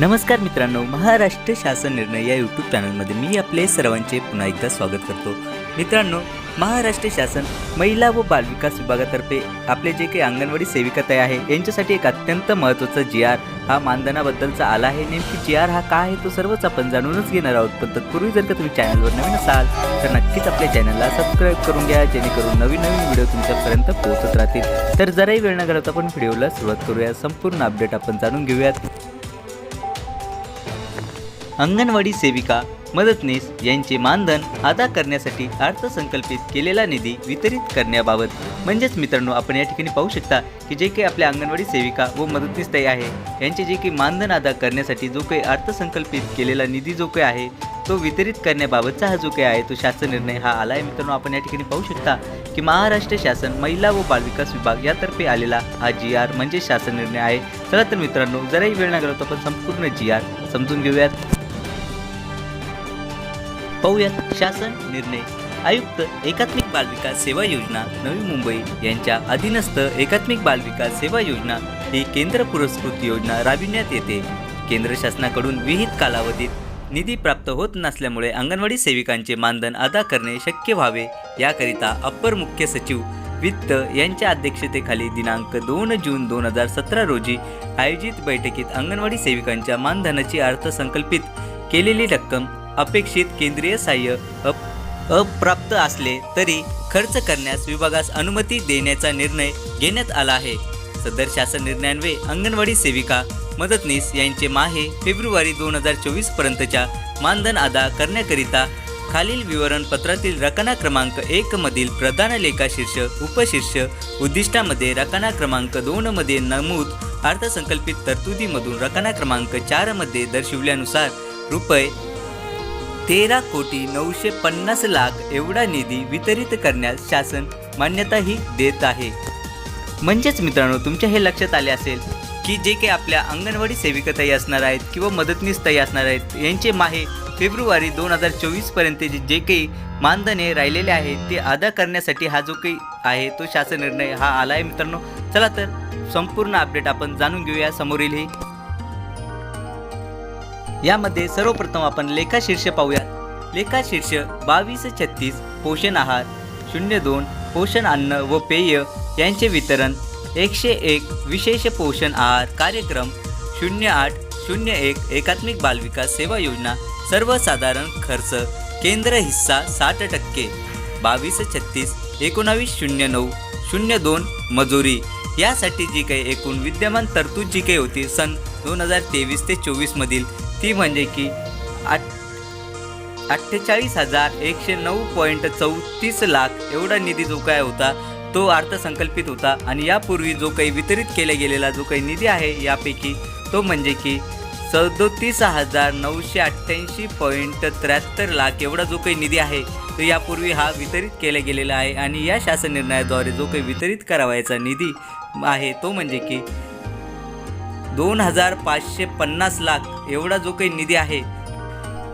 नमस्कार मित्रांनो महाराष्ट्र शासन निर्णय या यूट्यूब चॅनलमध्ये मी आपले सर्वांचे पुन्हा एकदा स्वागत करतो. मित्रांनो महाराष्ट्र शासन महिला व बालविकास विभागातर्फे आपले जे काही अंगणवाडी सेविका ताई आहे यांच्यासाठी एक अत्यंत महत्त्वाचा जी आर हा मानधनाबद्दलचा आला आहे. नेमकी जी आर हा काय आहे तो सर्वच आपण जाणूनच घेणार आहोत. पण तत्पूर्वी जर का तुम्ही चॅनलवर नवीन असाल तर नक्कीच आपल्या चॅनलला सबस्क्राईब करून घ्या जेणेकरून नवीन नवीन व्हिडिओ तुमच्यापर्यंत पोहोचत राहतील. तर जराही वेळ न घालवता आपण व्हिडिओला सुरुवात करूया. संपूर्ण अपडेट आपण जाणून घेऊयात. अंगणवाडी सेविका मदतनीस यांचे मानधन अदा करण्यासाठी अर्थसंकल्पित केलेला निधी वितरित करण्याबाबत. म्हणजेच मित्रांनो आपण या ठिकाणी पाहू शकता की जे काही आपल्या अंगणवाडी सेविका व मदतनीस ताई आहे यांचे जे काही मानधन अदा करण्यासाठी जो काही अर्थसंकल्पित केलेला निधी जो काही आहे तो वितरित करण्याबाबतचा हा जो काही आहे तो शासन निर्णय हा आला आहे मित्रांनो आपण या ठिकाणी पाहू शकता की महाराष्ट्र शासन महिला व बालविकास विभाग यातर्फे आलेला हा जी आर म्हणजे शासन निर्णय आहे. चला तर मित्रांनो जराही वेळ न घालवता आपण संपूर्ण जी आर समजून घेऊयात. पाहुयात शासन निर्णय आयुक्त एकात्मिक बालविकास सेवा योजना नवी मुंबई यांच्या अधीनस्थ एकात्मिक बालविकास सेवा योजना ही केंद्र पुरस्कृत योजना राबविण्यात येते. केंद्र शासनाकडून विहित कालावधीत निधी प्राप्त होत नसल्यामुळे अंगणवाडी सेविकांचे मानधन अदा करणे शक्य व्हावे याकरिता अप्पर मुख्य सचिव वित्त यांच्या अध्यक्षतेखाली दिनांक दोन जून दोन हजार सतरा रोजी आयोजित बैठकीत अंगणवाडी सेविकांच्या मानधनाची अर्थसंकल्पित केलेली रक्कम अपेक्षित केंद्रीय सहाय्य अप अप्राप्त असले तरी खर्च करण्यास विभागास अनुमती देण्याचा निर्णय घेण्यात आला आहे. सदर शासन निर्णयान्वये अंगणवाडी सेविका मदतनीस यांचे माहे फेब्रुवारी दोन हजार चोवीस पर्यंतच्या मानधन अदा करण्याकरिता खालील विवरणपत्रातील रकाना क्रमांक एक मधील प्रधान लेखा शीर्ष उपशीर्ष उद्दिष्टामध्ये रकाना क्रमांक दोन मध्ये नमूद अर्थसंकल्पित तरतुदीमधून रकाना क्रमांक चारमध्ये दर्शविल्यानुसार रुपये तेरा कोटी नऊशे पन्नास लाख एवढा निधी वितरित करण्यास शासन मान्यताही देत आहे. म्हणजेच मित्रांनो तुमच्या हे लक्षात आले असेल की जे काही आपल्या अंगणवाडी सेविकाताई असणार आहेत किंवा मदतनीसताई असणार आहेत यांचे माहे फेब्रुवारी दोन हजार चोवीसपर्यंत जे जे काही मानधने राहिलेले आहेत ते अदा करण्यासाठी हा जो काही आहे तो शासन निर्णय हा आला आहे मित्रांनो. चला तर संपूर्ण अपडेट आपण जाणून घेऊया. समोरील हे यामध्ये सर्वप्रथम आपण लेखा शीर्ष पाहूयात. लेखा शीर्ष बावीस छत्तीस पोषण आहार शून्य दोन पोषण अन्न व पेय यांचे वितरण. एकशे एक विशेष पोषण आहार कार्यक्रम. शून्य आठ शून्य एक एकात्मिक बालविकास सेवा योजना. सर्वसाधारण खर्च. केंद्र हिस्सा साठ टक्के. बावीस छत्तीस एकोणावीस शून्य नऊ शून्य दोन मजुरी. यासाठी जी काही एकूण विद्यमान तरतूद जी काही होती सन दोन हजार तेवीस ते चोवीसमधील ती म्हणजे की आठ अठ्ठेचाळीस हजार एकशे नऊ पॉईंट चौतीस लाख एवढा निधी जो काय होता तो अर्थसंकल्पित होता. आणि यापूर्वी जो काही वितरित केला गेलेला जो काही निधी आहे यापैकी तो म्हणजे की सदोतीस हजार नऊशे अठ्ठ्याऐंशी पॉईंट त्र्याहत्तर लाख एवढा जो काही निधी आहे तो यापूर्वी हा वितरित केला गेलेला आहे. आणि या शासन निर्णयाद्वारे जो काही वितरित करावायचा निधी आहे तो म्हणजे की दोन हजार पाचशे पन्नास लाख एवढा जो काही निधी आहे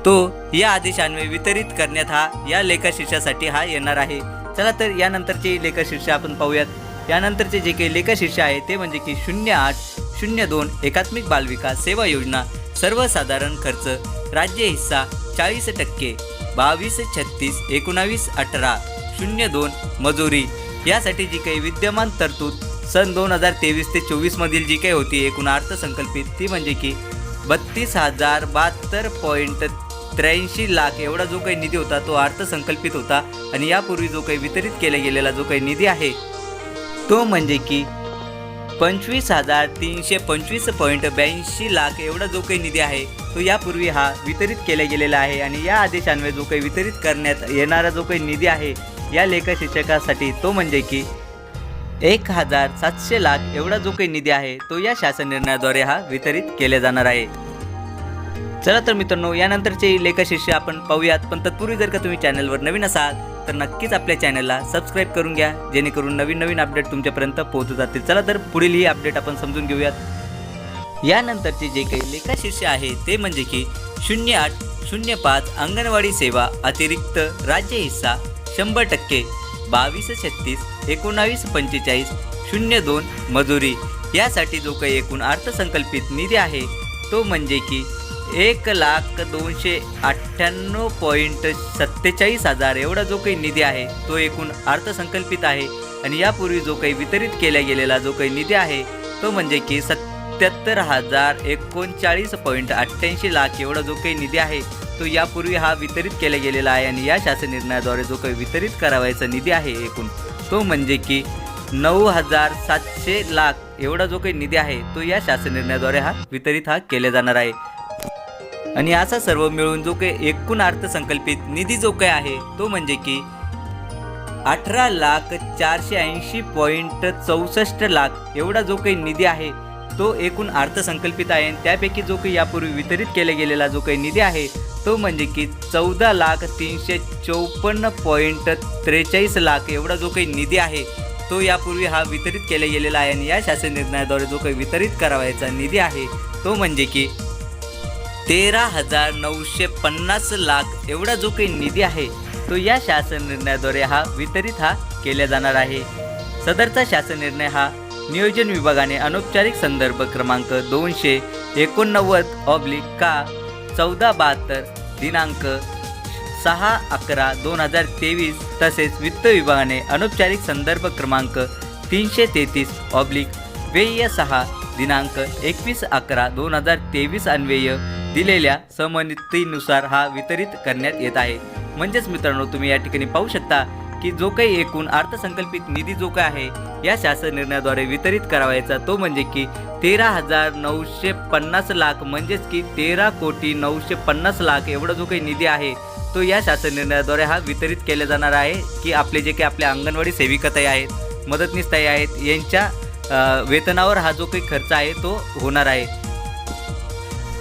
तो या आदेशान्वये वितरित करण्यात हा या लेखाशीर्षासाठी हा येणार आहे. चला तर यानंतरचे लेखाशीर्ष आपण पाहूयात. यानंतरचे जे काही लेखाशीर्ष आहे ते म्हणजे की शून्य आठ शून्य दोन एकात्मिक बालविकास सेवा योजना सर्वसाधारण खर्च राज्य हिस्सा चाळीस टक्के बावीस छत्तीस एकोणावीस अठरा शून्य दोन मजुरी. यासाठी जी काही विद्यमान तरतूद सन दोन हजार तेवीस ते चोवीसमधील जी काही होती एकूण अर्थसंकल्पित ती म्हणजे की बत्तीस हजार बहात्तर पॉईंट त्र्याऐंशी लाख एवढा जो काही निधी होता तो अर्थसंकल्पित होता आणि यापूर्वी जो काही वितरित केला गेलेला जो काही निधी आहे तो म्हणजे की पंचवीस हजार तीनशे पंचवीस पॉईंट ब्याऐंशी लाख एवढा जो काही निधी आहे तो यापूर्वी हा वितरित केला गेलेला आहे आणि या आदेशान्वये जो काही वितरित करण्यात येणारा जो काही निधी आहे या लेखशिक्षकासाठी तो म्हणजे की एक हजार सातशे लाख एवढा जो काही निधी आहे तो या शासन निर्णयाद्वारे हा वितरित केला जाणार आहे. चला तर मित्रांनो यानंतरचे लेखशिष्य आपण पाहूयात. पण तत्पूर्वी जर का तुम्ही चॅनलवर नवीन असाल तर नक्कीच आपल्या चॅनलला सबस्क्राईब करून घ्या जेणेकरून नवीन नवीन अपडेट तुमच्यापर्यंत पोहोचू जातील. चला तर पुढील ही अपडेट आपण समजून घेऊयात. यानंतरचे जे काही लेखाशिष्य आहे ते म्हणजे की शून्य आठ शून्य पाच अंगणवाडी सेवा अतिरिक्त राज्य हिस्सा शंभर टक्के बावीस छत्तीस एकोणावीस पंचेचाळीस शून्य दोन मजुरी. यासाठी जो काही एकूण अर्थसंकल्पित निधी आहे. तो म्हणजे की एक लाख दोनशे अठ्ठ्याण्णव पॉईंट सत्तेचाळीस हजार एवढा जो काही निधी आहे तो एकूण अर्थसंकल्पित आहे. आणि यापूर्वी जो काही वितरित केला गेलेला जो काही निधी आहे तो म्हणजे की सत्याहत्तर हजार एकोणचाळीस पॉईंट अठ्ठ्याऐंशी लाख एवढा जो काही निधी आहे तो यापूर्वी हा वितरित केला गेलेला आहे आणि या शासन निर्णयाद्वारे जो काही वितरित करावायचा निधी आहे एकूण तो म्हणजे की नऊ हजार सातशे लाख एवढा जो काही निधी आहे तो या शासन निर्णयाद्वारे हा वितरित हा केला जाणार आहे. आणि असा सर्व मिळून जो काही एकूण अर्थसंकल्पित निधी जो काही आहे तो म्हणजे की अठरा लाख चारशे ऐंशी पॉईंट चौसष्ट लाख एवढा जो काही निधी आहे तो एकूण अर्थसंकल्पित आहे. आणि त्यापैकी जो काही यापूर्वी वितरित केला गेलेला जो काही निधी आहे तो म्हणजे की चौदा लाख तीनशे चौपन्न पॉईंट त्रेचाळीस लाख एवढा जो काही निधी आहे तो यापूर्वी हा वितरित केला गेलेला आहे आणि या शासन निर्णयाद्वारे जो काही वितरित करावायचा निधी आहे तो म्हणजे की तेरा हजार नऊशे पन्नास लाख एवढा जो काही निधी आहे तो या शासन निर्णयाद्वारे हा वितरित हा केला जाणार आहे. सदरचा शासन निर्णय हा नियोजन विभागाने अनौपचारिक संदर्भ क्रमांक दोनशे एकोणनव्वद ऑब्लिक का चौदा बहात्तर दिनांक सहा अकरा दोन हजार तेवीस तसेच वित्त विभागाने अनौपचारिक संदर्भ क्रमांक तीनशे तेहतीस ऑब्लिक व्यय सहा दिनांक एकवीस अकरा दोन हजार तेवीस अन्वय दिलेल्या समनितीनुसार हा वितरित करण्यात येत आहे. म्हणजेच मित्रांनो तुम्ही या ठिकाणी पाहू शकता की जो काही एकूण अर्थसंकल्पित निधी जो काय आहे या शासन निर्णयाद्वारे वितरित करावायचा तो म्हणजे की तेरा हजार नऊशे पन्नास लाख म्हणजेच की तेरा कोटी नऊशे पन्नास लाख एवढा जो काही निधी आहे तो या शासन निर्णयाद्वारे हा वितरित केला जाणार आहे की आपले जे काही आपल्या अंगणवाडी सेविकाताई आहेत मदतनीसताई आहेत यांच्या वेतनावर हा जो काही खर्च आहे तो होणार आहे.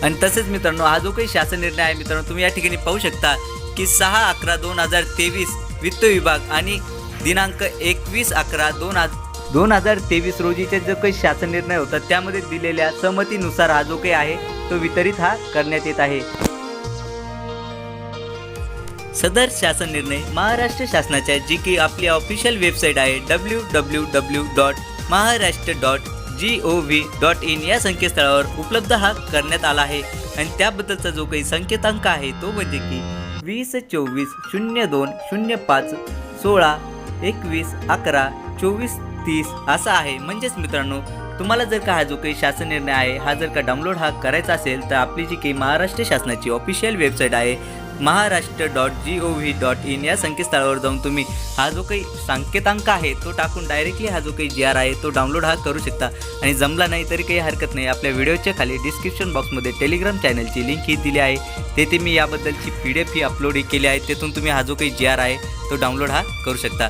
आणि तसेच मित्रांनो हा जो काही शासन निर्णय आहे मित्रांनो तुम्ही या ठिकाणी पाहू शकता की सहा अकरा दोन हजार तेवीस वित्त विभाग आणि दिनांक एकवीस अकरा दोन हजार दोन हजार तेवीस रोजीचे जो काही शासन निर्णय होता त्यामध्ये दिलेल्या सहमतीनुसार हा जो काही आहे तो वितरित हा करण्यात येत आहे. सदर शासन निर्णय महाराष्ट्र शासनाच्या जी की आपली ऑफिशियल वेबसाईट आहे W W W dot Maharashtra dot G O V dot in या संकेतस्थळावर उपलब्ध हा करण्यात आला आहे. आणि त्याबद्दलचा जो काही संकेतांक आहे तो म्हणजे की वीस चोवीस शून्य दोन शून्य पाच सोळा एकवीस अकरा चोवीस तीस असा आहे. म्हणजेच मित्रांनो तुम्हाला जर का हा जो काही शासन निर्णय आहे हा जर का डाउनलोड हा करायचा असेल तर आपली जी काही महाराष्ट्र शासनाची ऑफिशियल वेबसाईट आहे Maharashtra dot G O V dot in या संकेतस्थळावर जाऊन तुम्ही हा जो काही संकेतांक आहे तो टाकून डायरेक्टली हा जो काही जी आर आहे तो डाउनलोड हा करू शकता. आणि जमला नाही तरी काही हरकत नाही. आपल्या व्हिडिओच्या खाली डिस्क्रिप्शन बॉक्समध्ये टेलिग्राम चॅनलची लिंक ही दिली आहे. तेथे मी याबद्दलची पी डी एफ ही अपलोड ही केली आहे. तेथून तुम्ही हा जो काही जी आर आहे तो डाउनलोड हा करू शकता.